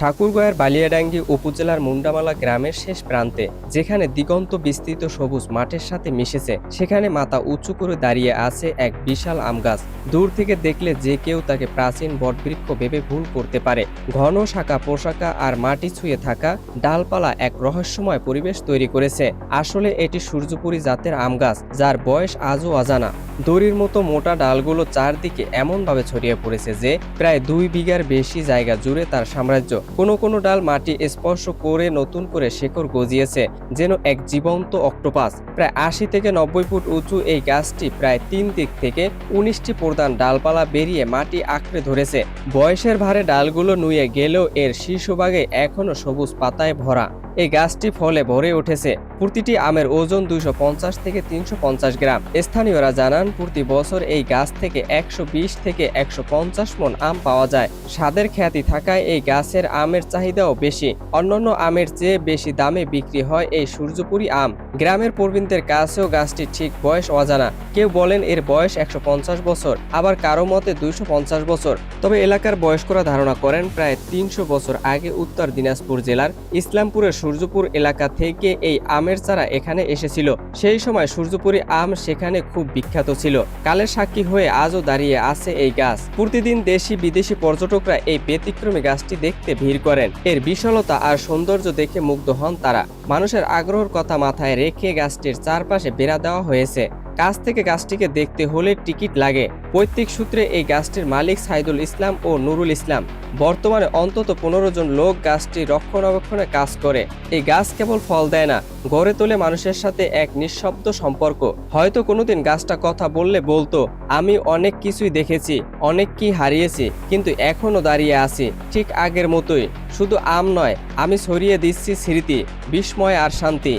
ঠাকুরগাঁয়ের বালিয়াডাঙ্গি উপজেলার মুন্ডামালা গ্রামের শেষ প্রান্তে, যেখানে দিগন্ত বিস্তৃত সবুজ মাঠের সাথে মিশেছে, সেখানে মাথা উঁচু করে দাঁড়িয়ে আছে এক বিশাল আম গাছ। দূর থেকে দেখলে যে কেউ তাকে প্রাচীন বটবৃক্ষ ভেবে ভুল করতে পারে। ঘন শাখা পোশাকা আর মাটি ছুঁয়ে থাকা ডালপালা এক রহস্যময় পরিবেশ তৈরি করেছে। আসলে এটি সূর্যপুরী জাতের আম গাছ, যার বয়স আজও অজানা। দড়ির মতো মোটা ডালগুলো চারদিকে এমনভাবে ছড়িয়ে পড়েছে যে, প্রায় দুই বিঘার বেশি জায়গা জুড়ে তার সাম্রাজ্য। কোনো কোনো ডাল মাটি স্পর্শ করে নতুন করে শেকড় গজিয়েছে, যেন এক জীবন্ত অক্টোপাস। প্রায় আশি থেকে নব্বই ফুট উঁচু এই গাছটি প্রায় তিন দিক থেকে উনিশটি প্রধান ডালপালা বেরিয়ে মাটি আঁকড়ে ধরেছে। বয়সের ভারে ডালগুলো নুয়ে গেলেও এর শীর্ষভাগে এখনও সবুজ পাতায় ভরা। এই গাছটি ফলে ভরে উঠেছে। প্রতিটি আমের ওজন দুইশো পঞ্চাশ থেকে তিনশো পঞ্চাশ গ্রাম। স্থানীয়রা জানান, প্রতি বছর এই গাছ থেকে একশো বিশ থেকে একশো পঞ্চাশ মন আম পাওয়া যায়। স্বাদের খ্যাতি থাকায় এই গাছের আমের চাহিদাও বেশি। অন্যান্য আমের চেয়ে বেশি দামে বিক্রি হয় এই সূর্যপুরী আম। গ্রামের প্রবীণদের কাছেও গাছটির ঠিক বয়স অজানা। কেউ বলেন এর বয়স একশো পঞ্চাশ বছর, আবার কারও মতে দুইশো পঞ্চাশ বছর। তবে এলাকার বয়স্করা ধারণা করেন, প্রায় তিনশো বছর আগে উত্তর দিনাজপুর জেলার ইসলামপুরের সূর্যপুর এলাকা থেকে এই আমের চারা এখানে এসেছিল। সেই সময় সূর্যপুরি আম সেখানে খুব বিখ্যাত ছিল। কালের সাক্ষী হয়ে আজও দাঁড়িয়ে আছে এই গাছ। প্রতিদিন দেশি বিদেশি পর্যটকরা এই ব্যতিক্রমী গাছটি দেখতে ভিড় করেন। এর বিশালতা আর সৌন্দর্য দেখে মুগ্ধ হন তারা। মানুষের আগ্রহের কথা মাথায় রেখে গাছটির চারপাশে বেড়া দেওয়া হয়েছে। কাছ থেকে গাছটিকে দেখতে হলে টিকিট লাগে। পৈতৃক সূত্রে এই গাছটির মালিক সাইদুল ইসলাম ও নুরুল ইসলাম। বর্তমানে অন্তত পনেরো জন লোক গাছটি রক্ষণাবেক্ষণে কাজ করে। এই গাছ কেবল ফল দেয় না, গড়ে তোলে মানুষের সাথে এক নিঃশব্দ সম্পর্ক। হয়তো কোনোদিন গাছটা কথা বললে বলতো, আমি অনেক কিছুই দেখেছি, অনেক কি হারিয়েছি, কিন্তু এখনও দাঁড়িয়ে আছি, ঠিক আগের মতোই। শুধু আম নয়, আমি ছড়িয়ে দিচ্ছি স্মৃতি, বিস্ময় আর শান্তি।